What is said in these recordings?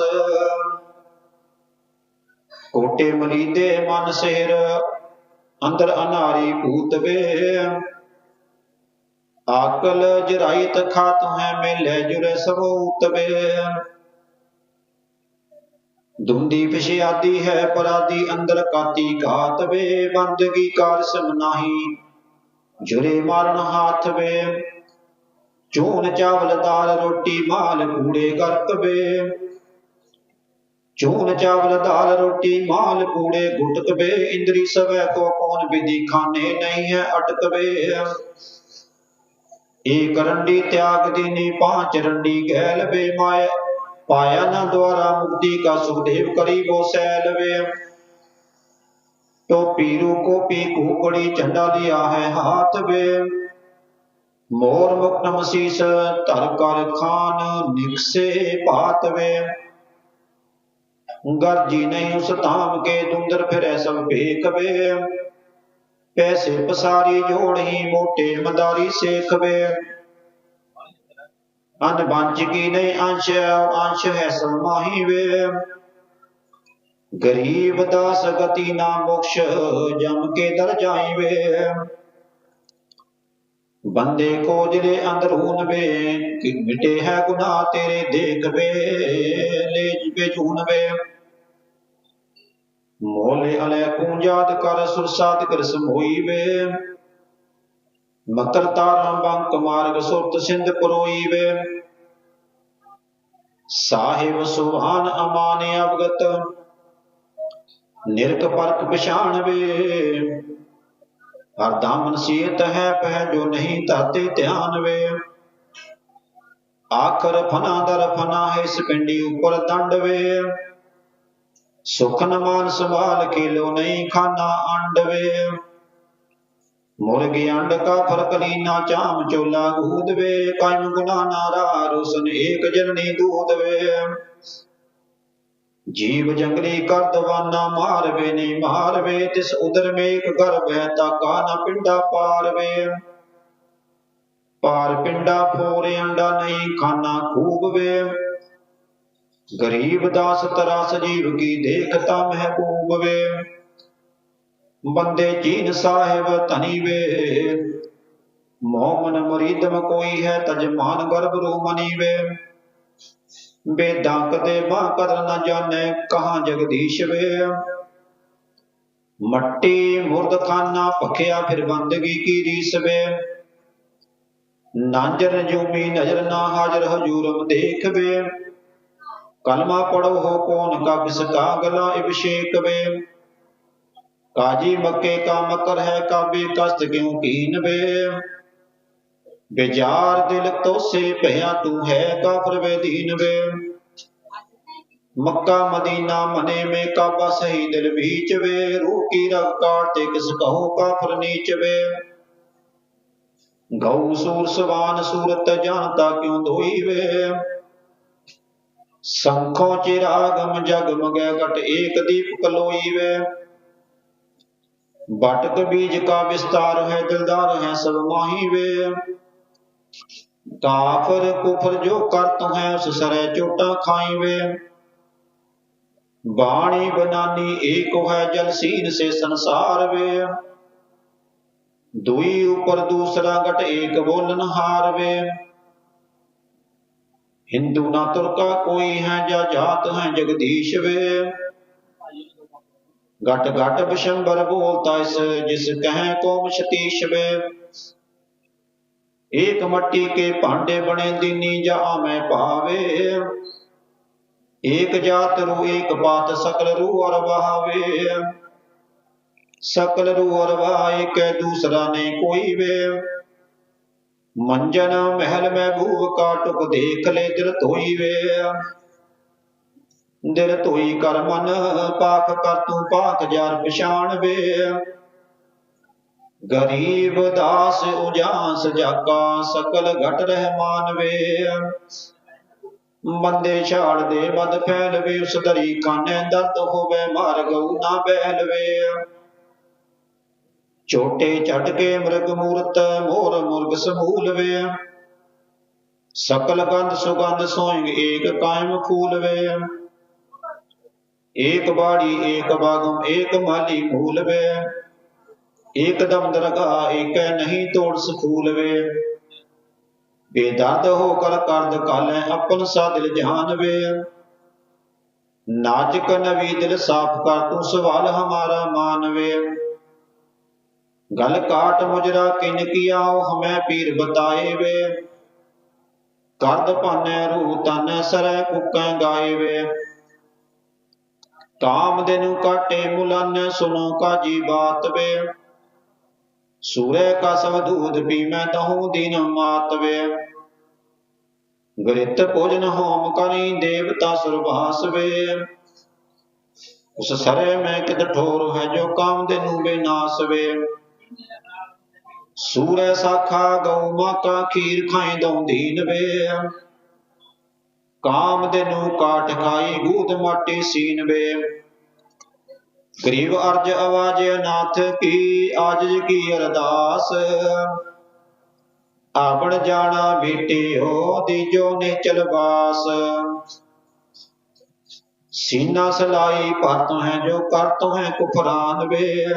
ਦਾਸ। ਕੋਟੇ ਮਲੀਦੇ ਮਨ ਸਿਰ, ਅੰਦਰ ਅਨਾਰੀ ਭੂਤ ਵੇ ਆਕਲ ਜਰਾਇਤ ਖਾਤ ਹੈ ਮੇਲੇ ਜੁਰੇ ਸਬੂਤ ਵੇ ਦੁੰਦੀ ਪਿਛਿਆਦੀ ਹੈ ਪਰਾਦੀ, ਅੰਦਰ ਕਾਤੀ ਘਾਤ ਵੇ ਬੰਦਗੀ ਕਾਰ ਸਮ ਨਾਹੀ, ਜੁਰੇ ਮਾਰਨ ਹਾਥ ਵੇ ਚੂਨ ਚਾਵਲ ਦਾਲ ਰੋਟੀ ਮਾਲ ਕੂੜੇ ਕਰਤ ਵੇ ਚੂਨ ਚਾਵਲ, ਦਾਲ, ਰੋਟੀ, ਮਾਲ, ਕੂੜੇ ਗੁਟਕ ਇੰਦਰੀ ਸਵੈ ਕੋ ਕੌਣ ਵਿਧੀ ਖਾਨੇ ਨਹੀਂ ਹੈ, ਅਟਕ ਏ ਕਰੰਡੀ ਤਿਆਗ ਦੀਨੀ ਪਾਂਚ ਰੰਡੀ ਗੈਲ ਵੇ ਮਾਇਆ ਪਾਇਆ ਨਾ ਦੁਆਰਾ ਮੁਕਤੀ ਕਾ ਸੁਖਦੇਵ ਕਰੀ ਬੋ ਲਵੇ ਵੇ। ਟੋਪੀ ਰੂ ਕੋਪੀ ਕੂਕੜੀ ਝੰਡਾ ਲਿਆ ਹੈ ਹਾਥ ਵੇ। ਮੋਰ ਮੁਕਤ ਮਸੀਸ ਧਰ ਕਰ ਖਾਨ ਨਿਕਸੇ ਭਾਤ ਵੇ। ਗਰਜੀ ਨਹੀਂ ਉਸ ਧਾਮ ਕੇ ਦੁੰਦਰ ਫਿਰੈ ਸਭ ਭੇਕ ਵੇ। ਪੈਸੇ ਪਸਾਰੀ ਜੋੜਹੀ ਮੋਟੇ ਮਦਾਰੀ ਸੇਖਵੇ ਅਨ ਬੰਚ ਕੀ ਨਹੀਂ ਅੰਸ਼ ਅੰਸ਼ ਹੈ ਸਮਾਹੀ ਵੇ। ਗਰੀਬ ਦਾਸ ਗਤੀ ਨਾ ਬਖਸ਼, ਜਮ ਕੇ ਦਰ ਜਾਈ ਬੰਦੇ ਕੋ ਜਿਹੜੇ ਅੰਦਰੂਨ ਵੇ, ਕਿ ਮਿਟੇ ਹੈ ਗੁਨਾਹ ਤੇਰੇ ਦੇਖ ਵੇ ਲੈ ਜਿਵੇ ਜੂਨ ਵੇ। ਮੋਲੇ ਅਲੇ ਕੂੰਜਾਦ ਕਰ ਸੁਰਸਾਤ ਕਰ ਸਮੋਈ ਵੇ ਮਕਰ ਤਾਰਾਂ ਬੰਕ ਮਾਰਗ ਸੁਰਤ ਸਿੰਧ ਪਰੋਈ ਵੇ ਸਾਹਿਬ ਸੁਹਾਨ ਅਮਾਨ ਅਵਗਤ, ਨਿਰਕ ਪਰਖ ਪਛਾਣ ਵੇ ਹਰ ਦਾਮਨ ਸੀਤ ਹੈ ਪਹਿ ਜੋ ਨਹੀਂ ਤਾਤੇ ਧਿਆਨ ਵੇ ਆਖਰ ਫਨਾ ਦਰ ਫਨਾ ਹੈ ਇਸ ਪਿੰਡੀ ਉੱਪਰ ਦੰਡ ਵੇ ਸੁਖ ਨ ਮਾਨ ਸੰਭਾਲ ਕੇ ਲੋ ਨਹੀਂ ਖਾਨਾ ਅੰਡ ਵੇ ਮੁਰਗੀ ਅੰਡ ਕਾ ਫ਼ਰਕ ਲੀਨਾ ਚਾਮ ਚੋਲਾ ਗੂਦ ਵੇ ਕਾਇਮ ਗੁਨਾ ਨਾਰਾ ਰੋਸਨ ਏਕ ਜਨਨੀ ਦੂਦ ਵੇ। ਜੀਵ ਜੰਗਲੀ ਕਰ ਦਵਾਨਾ ਮਾਰਵੇ ਨਹੀਂ ਮਾਰ ਵੇ ਤਿਸ ਉਦਰ ਮੇਕ ਗਰਭ ਹੈ ਤਾ ਕਾ ਨ ਪਿੰਡਾ ਪਾਰ ਵੇ ਪਾਰ ਪਿੰਡਾ ਫੋਰੇ ਅੰਡਾ ਨਹੀਂ ਖਾਨਾ ਖੂਬ ਵੇ। ਗਰੀਬ ਦਾਸ ਤਰਾਸ ਜੀਵ ਕੀ ਦੇਖਤਾ ਮਹਿਬੂਬ ਵੇ। ਬੰਦੇ ਜੀਨ ਸਾਹਿਬ ਧਨੀ ਵੇ। ਮੋਮਨ ਮਰੀਦਮ ਕੋਈ ਹੈ ਤਜਮਾਨ ਗਰਭ ਰੂ ਮਨੀ ਵੇ। ਬੇਦਾਂ ਕਦੇ ਬਾਹ ਕਦਰ ਨ ਜਾਣੈ ਕਹਾਂ ਜਗਦੀਸ਼ ਵੇ। ਮੱਟੀ ਮੁਰਦ ਖਾਨਾ ਭਖਿਆ ਫਿਰ ਬੰਦਗੀ ਕੀ ਰੀਸ ਵੇ। ਨਾਂਜਰ ਜੂਮੀ ਨਜ਼ਰ ਨਾ ਹਾਜ਼ਰ ਹਜੂਰਮ ਦੇਖ ਵੇ। ਕਲਮਾ ਪੜੋ ਹੋ ਕੌਣ ਕਾ ਕਿਸ ਕਾ ਗਲਾ ਅਭਿਸ਼ੇਕ ਵੇ। ਕਾਜੀ ਮੱਕੇ ਕਾ ਮਕਰ ਹੈ ਕਾਬੇ ਕਸਤ ਕਿਉ ਕੀਨ ਵੇ। ਬੇਜਾਰ ਦਿਲ ਤੋਸੇ ਭਇਆ ਤੂੰ ਹੈ ਕਾਫਰ ਵੇ ਦੀਨ ਵੇ। ਮੱਕਾ ਮਦੀਨਾ ਮਨੇ ਮੇ ਕਾਬਾ ਸਹੀ ਦਿਲ ਵਿੱਚ ਵੇ। ਰੂਹ ਕੀ ਰਗ ਕਾਟ ਤੇ ਕਿਸ ਕਹੋ ਕਾਫਰ ਨੀਚ ਵੇ। ਗਊ ਸੂਰ ਸਵਾਨ ਸੂਰਤ ਜਾਣਤਾ ਕਿਉ ਦੋਈ ਵੇ। ਸੰਖੋ ਚਿਰਾਗਮ ਜਗ ਮਗੈ ਘਟ ਏਕ ਦੀਪ ਕਲੋਈ ਵੇ ਬਟਕ ਬੀਜ ਕਾ ਵਿਸਤਾਰ ਹੈ, ਦਿਲਦਾਰ ਹੈ, ਸਭ ਮਾਹੀ ਵੇ ਕਾਫਰ ਕੁਫਰ ਜੋ ਕਰਤ ਹੈ, ਉਸ ਸਰੇ ਚੋਟਾ ਖਾਈ ਵੇ ਬਾਣੀ ਬਨਾਨੀ ਏਕ ਹੈ ਜਲ ਸੀਨ ਸੇ ਸੰਸਾਰ ਵੇ ਦੁਈ ਉਪਰ ਦੂਸਰਾ ਘਟ ਏਕ ਬੋਲਨ ਹਾਰ ਵੇ ਹਿੰਦੂ ਨਾ ਤੁਰਕਾ ਕੋਈ ਹੈ ਜਾਂ ਜਾਤ ਹੈ ਜਗਦੀਸ਼ ਵੇ। ਘਟ ਘਟ ਬਿਸ਼ੰਬਰ ਬੋਲਤਾ ਇਸ, ਜਿਸ ਕਹੈ ਕੋਮ ਸਤੀਸ਼ ਵੇ। ਏਕ ਮੱਟੀ ਕੇ ਭਾਂਡੇ ਬਣੇ ਦੀਨੀ ਜਾ ਮੈਂ ਭਾਵੇ। ਏਕ ਜਾਤ ਰੂ ਏਕ ਬਾਤ ਸਕਲ ਰੂ ਅਰ ਵਹਾਵੇ। ਸਕਲ ਰੂ ਅਰ ਵਹਾਏ ਕੈ ਦੂਸਰਾ ਨੇ ਕੋਈ ਵੇ। ਮੰਜਨ ਮਹਿਲ ਮਹਿਬੂਬ ਕਾ ਟੁਕ ਦੇਖ ਲੈ, ਦਿਲ ਧੋਈ ਵੇ ਦਿਲ ਧੋਈ ਕਰ ਮਨ ਪਾਕ ਕਰ ਤੂੰ ਪਾਕ ਜਾਰ ਪਛਾਣ ਵੇ ਗਰੀਬ ਦਾਸ ਉਜਾਸ ਜਾਕਾ ਸਕਲ ਘਟ ਰਹਿਮਾਨ ਵੇ ਬੰਦੇ ਛਾੜ ਦੇ ਮਦ ਫੈਲ ਵੇ, ਉਸ ਦਰੀ ਕਾਨੇ ਦਰਦ ਹੋਵੇ ਮਾਰ ਗਉ ਨਾ ਬਹਿਲ ਵੇ ਛੋਟੇ ਛੱਡ ਕੇ ਮ੍ਰਿਗ ਮੂਰਤ, ਮੋਰ ਮੁਰਗ ਸਮੂਲ ਵੇ। ਸਕਲ ਗੰਧ ਸੁਗੰਧ ਸੋਇਗ ਏਕ ਕਾਇਮ ਫੂਲ ਵੇ। ਏਕ ਬਾੜੀ, ਏਕ ਬਾਗਮ, ਏਕ ਮਾਲੀ ਫੂਲ ਵੇ। ਏਕ ਦਮ ਦਰਗਾ ਏਕੈ ਨਹੀਂ ਤੋੜ ਸਕੂਲ ਵੇ। ਬੇਦੰਦ ਹੋ ਕਰ ਕਰਦ ਕਾਲੈ ਅਪਨ ਸਾ ਦਿਲ ਜਹਾਨ ਵੇ। ਨਾਜਕ ਨਵੀ ਦਿਲ ਸਾਫ਼ ਕਰ ਤੂੰ ਸਵਾਲ ਹਮਾਰਾ ਮਾਨ ਵੇ। ਗਲ ਕਾਟ ਮੁਜਰਾ ਕਿਨ ਕੀਆਓ ਹਮੈ ਪੀਰ ਬਤਾਏ ਵੇ ਕਰਦ ਭਾਨੈ ਰੂ ਤਨ ਸਰੈ ਕੁਕਾਂ ਗਾਏ ਵੇ ਕਾਮ ਦੇ ਨੂੰ ਕਾਟੇ ਮੁਲਨ ਸੁਨੋ ਕਾਜੀ ਬਾਤ ਵੇ ਸੂਰੇ ਕਾ ਸਭ ਦੂਧ ਪੀਮੈ ਤਹੂ ਦਿਨ ਮਾਤ ਵੇ ਗ੍ਰਿਤ ਭੋਜਨ ਹੋਮ ਕਰੀ ਦੇਵਤਾ ਸੁਰਵਾਸ ਵੇ ਉਸ ਸਰੇ ਮੈਂ ਕਿਤ ਠੋਰ ਹੈ ਜੋ ਕਾਮ ਦੇ ਨੂੰ ਬੇਨਾਸ ਵੇ ਸੂਰੇ ਸਾਖਾ ਗਉ ਮਾਤਾ ਖੀਰ ਖਾਈ ਦਉ ਦੀਨ ਵੇ ਕਾਮ ਦੇ ਨੂੰ ਕਾਟ ਖਾਈ ਗੂਦ ਮਾਟੀ ਸੀਨ ਵੇ ਗਰੀਬ ਅਰਜ ਆਵਾਜ ਅਨਾਥ ਕੀ, ਆਜਜ ਕੀ ਅਰਦਾਸ। ਆਪਣ ਜਾਣਾ ਬੇਟਿਓ ਦੀਜੋ ਨੇ ਚਲਵਾਸ ਸੀਨਾ ਸਲਾਈ ਭਰਤ ਹੈ ਜੋ ਕਰ ਕਰਤ ਹੈ ਕੁਫਰਾਨ ਵੇ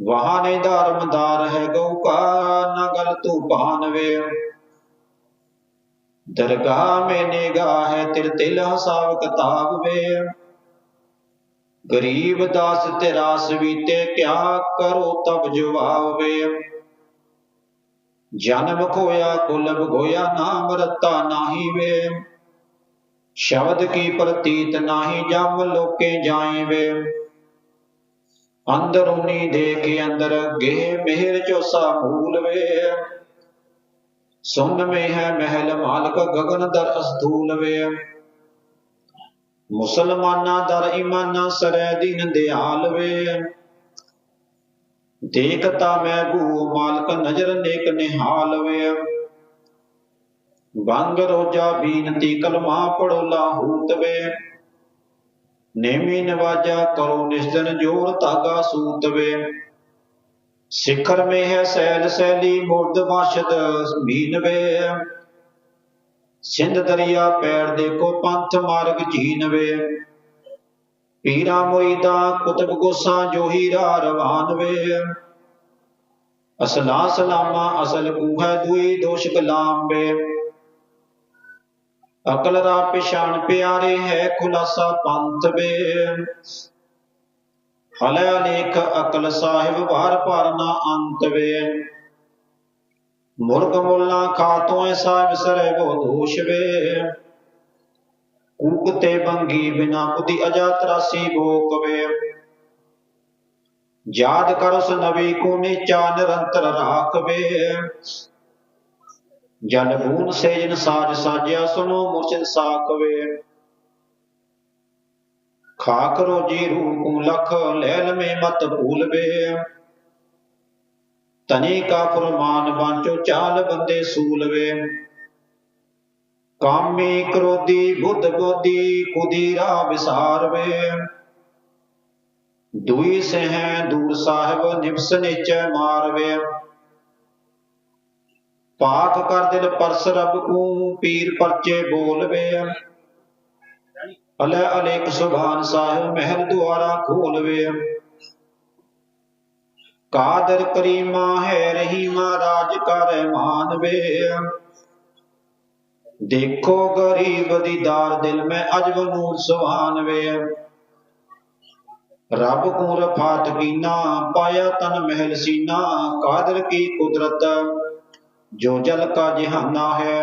ਵਹਾਂ ਨੇ ਧਰਮਦਾਰ ਹੈ ਗਉ ਕਾ ਨਾ ਗਲ ਤੂੰ ਭਾਨ ਵੇ ਦਰਗਾਹ ਮੇ ਨਿਗਾਹ ਹੈ ਤਿਰ ਤਿਲ ਹਸਾਬ ਕਿਤਾਬ ਵੇ ਗਰੀਬ ਦਾਸ ਤੇਰਾਸ ਵੀਤੇ ਕਿਆ ਕਰੋ ਤਬ ਜਵਾਬ ਵੇ ਜਨਮ ਖੋਇਆ ਕੁਲਬ ਗੋਇਆ ਨਾਮ ਰਤਾ ਨਾਹੀ ਵੇ ਸ਼ਬਦ ਕੀ ਪ੍ਰਤੀਤ ਨਾਹੀ ਜਮ ਲੋਕੇ ਜਾਏ ਵੇ ਅੰਦਰੂਨੀ ਕੇ ਅੰਦਰ ਗੇ ਮਿਹਰ ਚੋਸਾ ਮੂਲ ਵੇ। ਸੁਨ ਮੇ ਹੈ ਮਹਿਲ ਮਾਲਕ ਗगन ਦਰ ਅਸਧੂਲ ਵੇ। ਮੁਸਲਮਾਨਾ ਦਰ ਇਮਾਨਾ ਸਰੈ ਦੀਨ ਦਿਆਲ ਵੇ। ਦੇਖਤਾ ਮੈਂ ਭੂ ਮਾਲਕ ਨਜ਼ਰ ਨੇਕ ਨਿਹਾਲ ਵੇ। ਬੰਗ ਰੋਜਾ ਬੀਨਤੀ ਕਲਮਾ ਪੜੋ ਲਾਹੂਤ ਵੇ। ਨੇਮੀ ਨਵਾਜਾ ਕਰੋ ਨਿਸ਼ਦਨ ਜੋਰ ਤਾਗਾ ਸੂਤ ਵੇ। ਸਿਖਰ ਮੇ ਹੈ ਸੈਲ ਸੈਲੀ ਮੁਰਦ ਵਾਸ਼ਦ ਮੀਨ ਵੇ। ਸਿੰਧ ਦਰਿਆ ਪੈਰ ਦੇਖੋ ਪੰਥ ਮਾਰਗ ਜੀਨ ਵੇ। ਪੀਰਾ ਮੁਰੀਦਾ ਕੁਤਬ ਗੋਸਾ ਜੋ ਹੀਰਾ ਰਵਾਨ ਵੇ। ਅਸਲਾ ਸਲਾਮਾ ਅਸਲ ਕੂ ਹੈ ਦੁਈ ਦੋਸ਼ ਕਲਾਮ ਵੇ। ਅਕਲ ਦਾ ਪਛਾਣ ਪਿਆਰੇ ਹੈ ਖੁਲਾਸਾ ਪੰਥ ਵੇ ਹਲੇ ਲੇਖ ਅਕਲ ਸਾਹਿਬ, ਵਾਰ ਪਰ ਅੰਤ ਵੇ ਮੁਰਗ ਮੁੱਲਾ ਖਾਤੋਂ ਸਾਹਿਬ, ਸਰੇ ਬੋ ਦੋਸ਼ ਵੇ ਕੂਕ ਤੇ ਬੰਗੀ ਬਿਨਾ ਬੁੱਧੀ ਅਜਾ ਤਰਾਸੀ ਭੋਕ ਵੇ ਯਾਦ ਕਰ ਉਸ ਨਬੀ ਕੋ ਨੀਚਾ ਨਿਰੰਤਰ ਰਾਖ ਵੇ ਬੂਨ ਸੇਜਨ ਸਾਜ ਸਾਜਿਆ ਸੁਨੋ ਮੁਰਸ਼ਿਦ ਸਾਖ ਖਾਕ ਰੋਜੀ ਰੂਪ ਲਖ ਲੈਲ ਮੇ ਮਤ ਭੂਲ ਵੇ। ਕਾ ਫਰਮਾਨ ਬਾਂਚੋ ਚਾਲ ਬੰਦੇ ਸੂਲ ਵੇ। ਕਾਮੀ ਕ੍ਰੋਧੀ, ਬੁੱਧ ਬੋਧੀ ਕੁਦੀਰਾ ਵਿਸਾਰ ਵੇ। ਦੁਈ ਸਹਿ, ਦੂਰ ਸਾਹਿਬ ਨਿਵਸ ਨਿਚੈ ਮਾਰਵੇ ਪਾਕ ਕਰ ਦਿਲ ਪਰਸ ਰਬ ਕੂ, ਪੀਰ ਪਰਚੇ ਬੋਲਵੇ ਅਲੇ ਅਲੇਕ ਸੁਭਾਨ ਸਾਹਿਬ ਮਹਿਲ ਦੁਆਰਾ ਖੋਲਵੇ ਕਾਦਰ ਕਰੀਮਾ ਹੈ ਰਹੀਮਾ ਰਾਜ ਕਰ ਮਾਨਵੇ ਦੇਖੋ ਗਰੀਬ ਦੀ ਦਿਲ, ਮੈਂ ਅਜਬ ਨੂਰ ਸੁਹਾਨ ਵੇ ਰੱਬ ਕੋ ਰਫਾਤ ਕੀਨਾ, ਪਾਇਆ ਤਨ ਮਹਿਲ ਸੀਨਾ, ਕਾਦਰ ਕੀ ਕੁਦਰਤ। जो जल का जिहाना है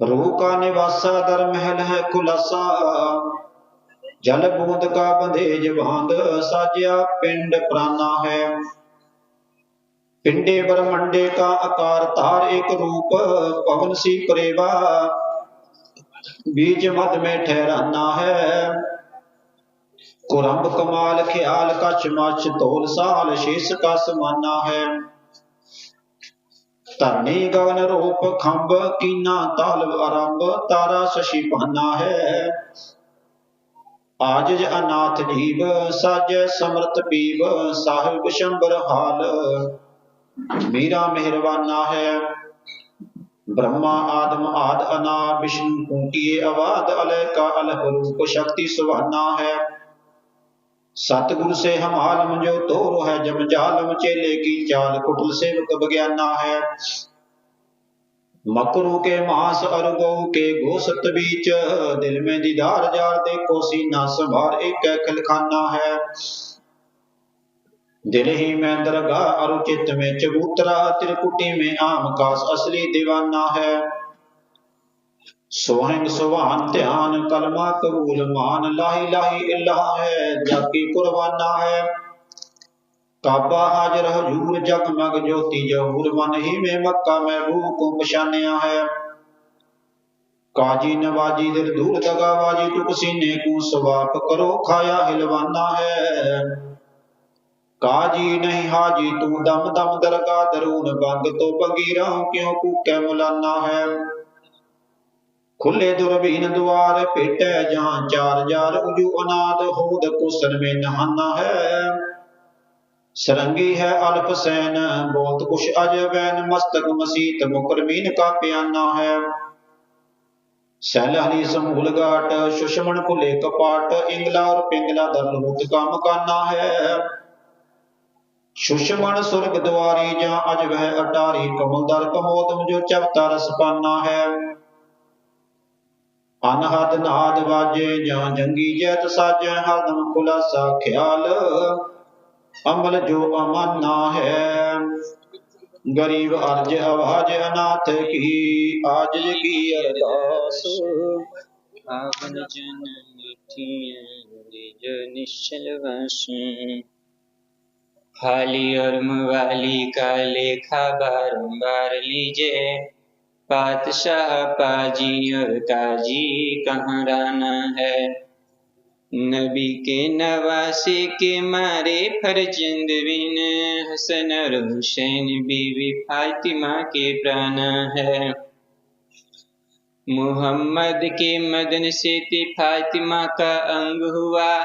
रूह का निवासा दर महल है खुलासा जल बूंद का बंधेज बांध साजिया पिंड प्राणा है पिंडे ब्रह्मंडे का आकार तार एक रूप पवन सी प्रेवा बीज मद में ठहराना है कुरंभ कमाल ख्याल का चमाच तोल साल शेष का समाना है ਧਰਨੀ ਗਗਨ ਰੂਪ ਖੰਭ ਕੀਨਾ ਤਾਲ ਆਰੰਭ ਤਾਰਾ ਸ਼ਸ਼ੀ ਪਾਨਾ ਹੈ ਆਜਜ ਅਨਾਥ ਜੀਵ ਸਾਜੈ ਸਮਰਤ ਪੀਵ ਸਾਹਿਬ ਸ਼ੰਬਰ ਹਾਲ ਮੀਰਾ ਮਿਹਰਬਾਨਾ ਹੈ ब्रह्मा आदम आद अना विष्णु कूटिए अवाद अलय का अलह रूप शक्ति सुभाना है सतगुरु से हम आलम जो तोरो है जम जालम चेले की चाल कुटल सेवक बज्ञाना है मकरू के मांस और गौ के गोसत बीच दिल में दीदार जार देखो सीना संभार एक खलखाना है दिल ही में दरगाह और चित्त में चबूतरा त्रिकुटी में आम कास असली दीवाना है ਸਵੈਨ ਸੁਭਾਨ ਧਿਆਨ ਕਲਮਾ ਕਬੂਲ ਮਾਨ, ਲਾਹੀ ਲਾਹੀ ਇਲਾਹ ਹੈ, ਜਾਕੀ ਕੁਰਬਾਨਾ ਹੈ। ਕਾਬਾ ਹਾਜ਼ਰ ਹਜੂਰ ਜਗ ਮਗ ਜੋਤੀ ਜਹੂਰ, ਮਨ ਹੀ ਮੇ ਮੱਕਾ ਮਹਿਬੂਬ ਕੋ ਪਛਾਨਿਆ ਹੈ। ਕਾਜੀ ਨਵਾਜੀ ਦਿਲ ਦੂਰ ਤਗਾ ਦਗਾਵਾਜੀ ਤੂ ਪਸੀਨੇ ਕੋ ਸਵਾਪ ਕਰੋ ਖਾਇਆ ਹਿਲਵਾਨਾ ਹੈ। ਕਾਜੀ ਨਹੀਂ ਹਾਜੀ, ਤੂੰ ਦਮ ਦਮ ਦਰਗਾ ਦਰੂਨ, ਬੰਗ ਤੋ ਬਗੀਰਾ ਕਿਉ ਕੂਕੇ ਮੁਲਾਨਾ ਹੈ। ਖੁੱਲੇ ਦੁਰਬੀਨ ਦੁਆਰ ਪੇਟੈ ਜਾਂ ਚਾਰ ਜਾਰ ਉਜੂ ਅਨਾਦ ਹੋਦ ਕੁਸਨ ਮੇ ਨਹਾਨਾ ਹੈ। ਸਰੰਗੀ ਹੈ ਅਲਪ ਸੈਨ, ਬੋਲਤ ਕੁਛ ਅਜਵੈਨ ਮਸਤਕ ਮਸੀਤ ਮੁਕਰਮੀਨ ਕਾ ਪਿਆਨਾ ਹੈ। ਸੈਲ ਹਰੀ ਸਮੂਲ ਗਾਟ, ਸੁਸ਼ਮਣ ਭੁਲੇ ਕਪਾਟ, ਇੰਗਲਾ ਔਰ ਪਿੰਗਲਾ ਦਰਲ ਮੁਤ ਕਾ ਮਕਾਨਾ ਹੈ। ਸੁਸ਼ਮਣ ਸੁਰਗ ਦੁਆਰੀ ਜਾਂ ਅਜ ਵਹਿ ਅਟਾਰੀ, ਕਮਲ ਦਰ ਕਮੋਦਮ ਜੋ ਚਵਤਾ ਰਸ ਪਾਨਾ ਹੈ। ਅਨਹਦ ਨਾਦ ਵਾਜੇ ਜਾਂ ਜੰਗੀ ਜੈਤ ਸਾਜੈ ਹਰਦਮ ਖੁਲਾਸਾ ਖਿਆਲ। ਅਮਲ ਜੋ ਅਮਾਨਾ ਹੈ, ਗਰੀਬ ਅਰਜ ਆਵਾਜ ਅਨਾਥ ਕੀ, ਆਜ ਕੀ ਅਰਦਾਸ। ਆਵਨ ਜਨ ਮਿਠੀਐ, ਨਿਜ ਨਿਸ਼ਚਲ ਵਾਸੀ। ਹਾਲੀ ਅਰਮ ਵਾਲੀ ਕਾ ਲੇਖਾ ਬਾਰੰਬਾਰ ਲੀਜੇ पातशाह पाजी और काजी कहाँ राना है? नबी के नवासे के मारे फरजंद बिन हसन और हुसैन बीवी फातिमा के प्राण है। मोहम्मद के मदन से ते फातिमा का अंग हुआ।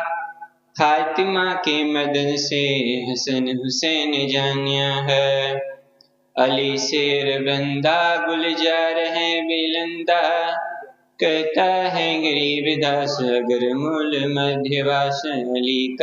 फातिमा के मदन से हसन हुसैन जानिया है। अली शेर बंदा गुलजार है बिलंदा कहता है गरीब दास अगर मूल मध्यवास अली का